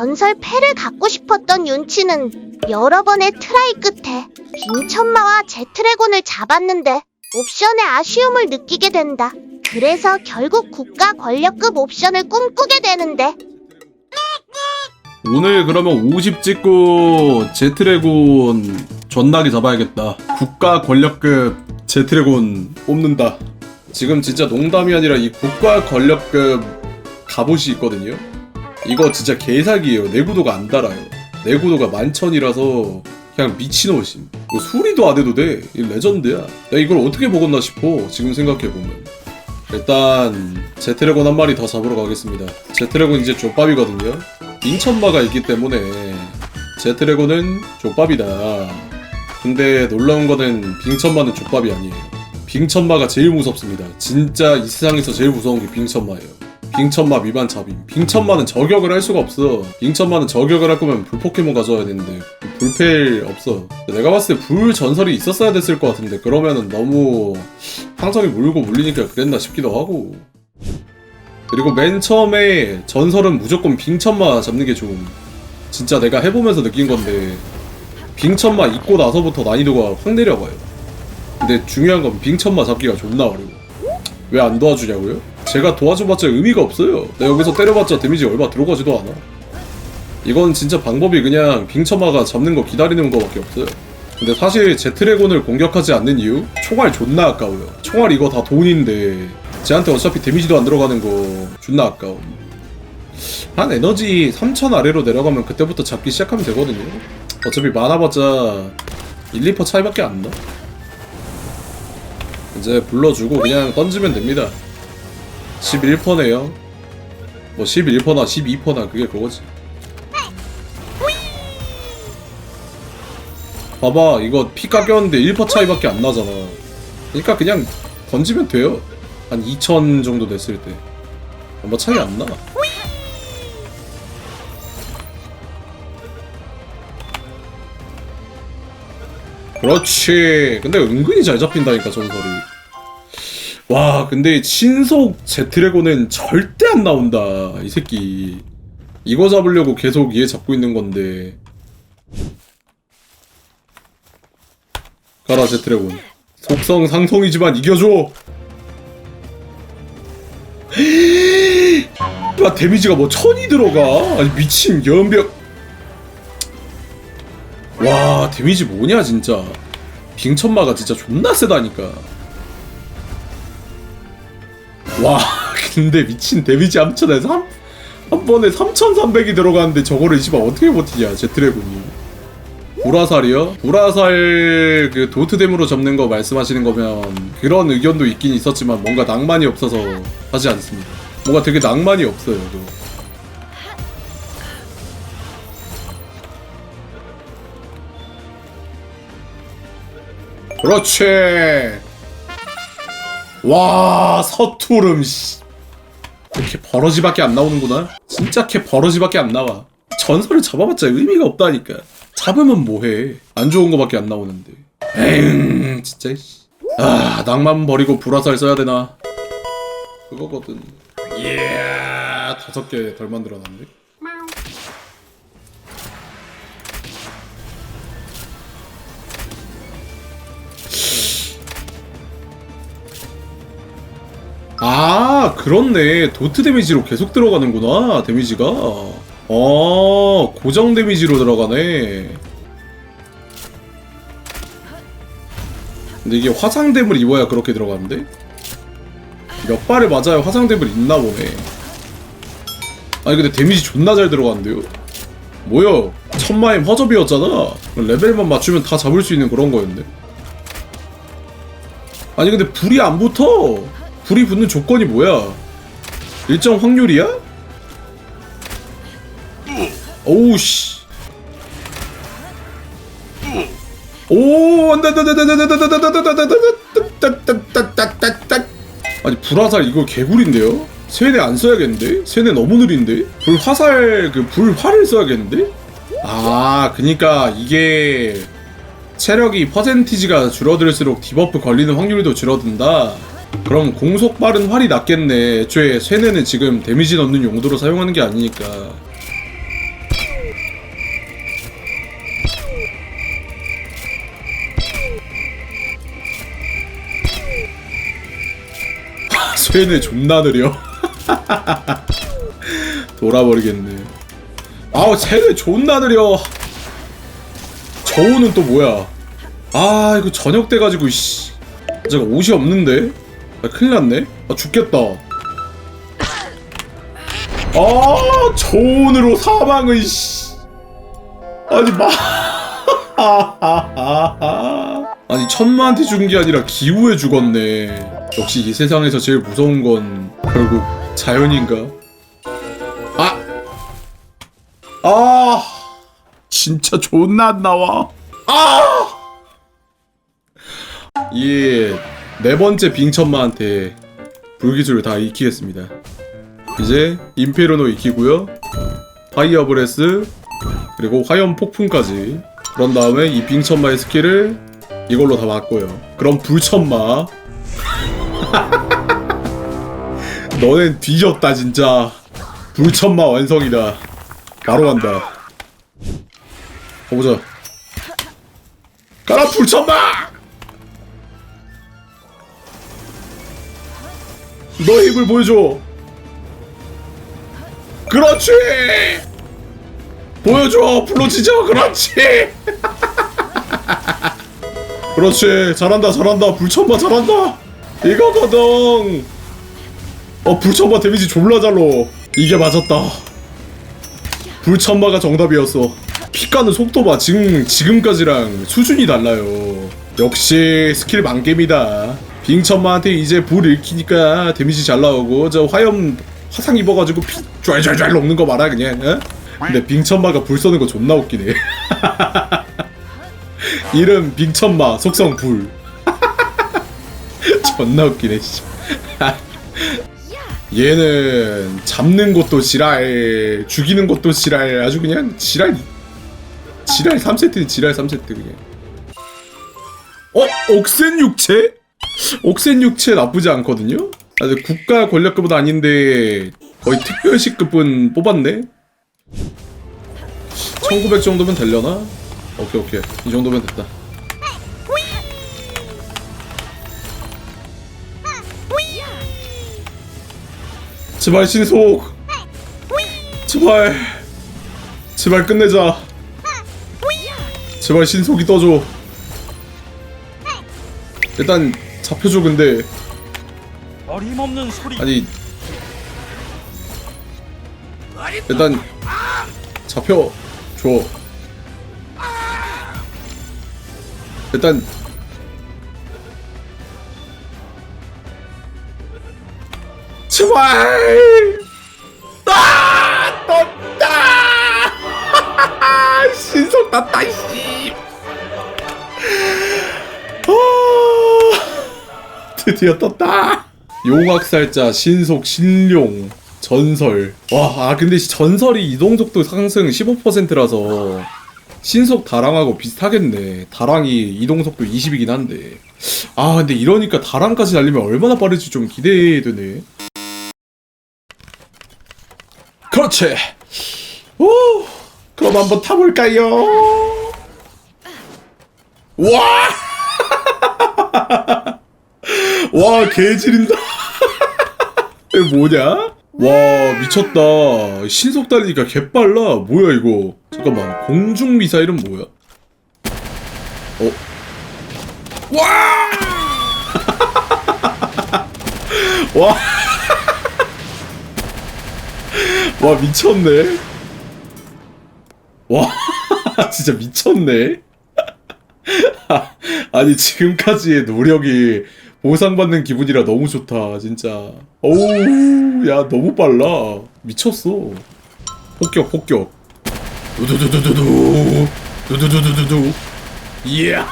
전설 패를 갖고 싶었던 윤치는 여러 번의 트라이 끝에 빙천마와 제트레곤을 잡았는데 옵션에 아쉬움을 느끼게 된다. 그래서 결국 국가 권력급 옵션을 꿈꾸게 되는데 오늘 그러면 50 찍고 제트레곤 존나게 잡아야겠다. 국가 권력급 제트레곤 뽑는다. 지금 진짜 농담이 아니라 이 국가 권력급 갑옷이 있거든요. 이거 진짜 개사기예요. 내구도가 안 달아요. 내구도가 만천이라서 그냥 미친옷임. 이거 수리도 안 해도 돼. 이 레전드야. 내가 이걸 어떻게 먹었나 싶어. 지금 생각해보면. 일단 제트레곤 한 마리 더 잡으러 가겠습니다. 제트레곤 이제 족밥이거든요. 빙천마가 있기 때문에 제트레곤은 족밥이다. 근데 놀라운 거는 빙천마는 족밥이 아니에요. 빙천마가 제일 무섭습니다. 진짜 이 세상에서 제일 무서운 게 빙천마예요. 빙천마 미반 잡임. 빙천마는 저격을 할 수가 없어. 빙천마는 저격을 할 거면 불 포켓몬 가져와야 되는데 불펠 없어. 내가 봤을 때 불 전설이 있었어야 됐을 것 같은데 그러면은 너무 항성이 물고 물리니까 그랬나 싶기도 하고. 그리고 맨 처음에 전설은 무조건 빙천마 잡는 게 좋음. 진짜 내가 해보면서 느낀 건데 빙천마 입고 나서부터 난이도가 확 내려가요. 근데 중요한 건 빙천마 잡기가 존나 어려워. 왜 안 도와주냐고요? 제가 도와줘봤자 의미가 없어요. 내가 여기서 때려봤자 데미지 얼마 들어가지도 않아. 이건 진짜 방법이 그냥 빙천마가 잡는 거 기다리는 거밖에 없어요. 근데 사실 제트레곤을 공격하지 않는 이유? 총알 존나 아까워요. 총알 이거 다 돈인데 쟤한테 어차피 데미지도 안 들어가는 거 존나 아까워. 한 에너지 3000 아래로 내려가면 그때부터 잡기 시작하면 되거든요. 어차피 많아봤자 1, 2% 차이밖에 안 나. 이제 불러주고 그냥 던지면 됩니다. 11%네요. 뭐 11%나 12%나 그게 그거지. 봐봐 이거 피 깎였는데 1% 차이밖에 안 나잖아. 그러니까 그냥 던지면 돼요. 한 2000 정도 됐을 때. 얼마 차이 안 나. 그렇지. 근데 은근히 잘 잡힌다니까 전설이. 와, 근데 신속 제트레곤은 절대 안 나온다. 이 새끼. 이거 잡으려고 계속 얘 잡고 있는 건데. 가라 제트레곤. 속성 상성이지만 이겨줘. 야 데미지가 뭐 천이 들어가. 아니 미친 연벽. 와 데미지 뭐냐 진짜 빙천마가 진짜 존나 세다니까 와 근데 미친 데미지 암천에 3, 한 번에 3300이 들어가는데 저거를 씨발 어떻게 버티냐 제트레군이 보라살이요? 보라살 그 도트댐으로 접는 거 말씀하시는 거면 그런 의견도 있긴 있었지만 뭔가 낭만이 없어서 하지 않습니다 뭔가 되게 낭만이 없어요 또. 그렇지. 와 서투름 씨. 이렇게 버러지밖에 안 나오는구나. 진짜 캐 버러지밖에 안 나와. 전설을 잡아봤자 의미가 없다니까. 잡으면 뭐해? 안 좋은 거밖에 안 나오는데. 에잉 진짜. 씨. 아 낭만 버리고 불화살 써야 되나? 그거거든. 이야 다섯 개 덜 만들어놨네. 아 그렇네. 도트 데미지로 계속 들어가는구나 데미지가. 어 고정 데미지로 들어가네. 근데 이게 화상댐을 입어야 그렇게 들어가는데? 몇 발을 맞아야 화상댐을 입나 보네. 아니 근데 데미지 존나 잘 들어가는데요? 뭐야? 천마임 허접이었잖아. 레벨만 맞추면 다 잡을 수 있는 그런 거였네 아니 근데 불이 안 붙어 불이 붙는 조건이 뭐야? 일정 확률이야? 오우 씨. 오 안돼 안돼 안돼 안돼 안돼 안돼 안돼 안돼 아니 불화살 이거 개구리인데요? 세뇌 안 써야겠는데? 세뇌 너무 느린데? 불 화살 그 불화를 써야겠는데? 아 그니까 이게 체력이 퍼센티지가 줄어들수록 디버프 걸리는 확률도 줄어든다. 그럼 공속 빠른 활이 낫겠네. 애초에 쇠뇌는 지금 데미지 넣는 용도로 사용하는 게 아니니까. 아, 쇠뇌 존나 느려. 돌아버리겠네. 아우 쟤네 존나 느려. 저우는 또 뭐야? 아 이거 저녁 돼가지고 씨. 제가 옷이 없는데? 아, 큰일 났네. 아 죽겠다. 아 저온으로 사망의 씨. 아니 마. 아니 천마한테 죽은 게 아니라 기후에 죽었네. 역시 이 세상에서 제일 무서운 건 결국 자연인가? 아! 아! 진짜 존나 안 나와. 아! 이 네 번째 빙천마한테 불기술을 다 익히겠습니다. 이제 임페르노 익히고요. 파이어 브레스 그리고 화염 폭풍까지. 그런 다음에 이 빙천마의 스킬을 이걸로 다 맞고요. 그럼 불천마. 너넨 뒤졌다 진짜. 불천마 완성이다. 바로 간다. 가보자. 가라 불천마 너의 힘을 보여줘. 그렇지! 보여줘 불러지죠 그렇지! 그렇지 잘한다 잘한다 불천마 잘한다! 이거거든! 어 불천마 데미지 졸라 잘로. 이게 맞았다. 불천마가 정답이었어. 피 까는 속도 봐 지금 지금까지랑 수준이 달라요. 역시 스킬 만겜이다 빙천마한테 이제 불 읽히니까 데미지 잘 나오고 저 화염 화상 입어가지고 피 좔좔좔 녹는 거 봐라 그냥 어? 근데 빙천마가 불 쏘는 거 존나 웃기네 이름 빙천마 속성 불 존나 웃기네 씨. 얘는 잡는 것도 지랄 죽이는 것도 지랄 아주 그냥 지랄 지랄 3세트는 지랄 3세트 그냥 어? 옥센 육체? 옥센 육체 나쁘지 않거든요? 아주 국가 권력급은 아닌데 거의 특별시급은 뽑았네? 1900 정도면 되려나? 오케이 오케이 이 정도면 됐다 제발 신속 제발 제발 끝내자 제발 신속이 떠줘 일단 잡혀줘 근데. 어림없는 소리. 아니. 일단 잡혀 줘. 일단 제발! 아 떴다! 신속 땄다 씨 드디어 떴다. 용악살자 신속 신룡 전설. 와 아 근데 전설이 이동속도 상승 15%라서 신속 다랑하고 비슷하겠네. 다랑이 이동속도 20이긴 한데. 아 근데 이러니까 다랑까지 달리면 얼마나 빠를지 좀 기대되네. 그렇지. 오 그럼 한번 타볼까요? 와 와 개지린다 이거 뭐냐? 와 미쳤다 신속 달리니까 개빨라 뭐야 이거 잠깐만 공중 미사일은 뭐야? 어? 와! 와! 와 미쳤네 와 진짜 미쳤네 아니 지금까지의 노력이 보상받는 기분이라 너무 좋다 진짜. 어우 야 너무 빨라. 미쳤어. 폭격 폭격. 두두두두두두. 두두두두두두. 이야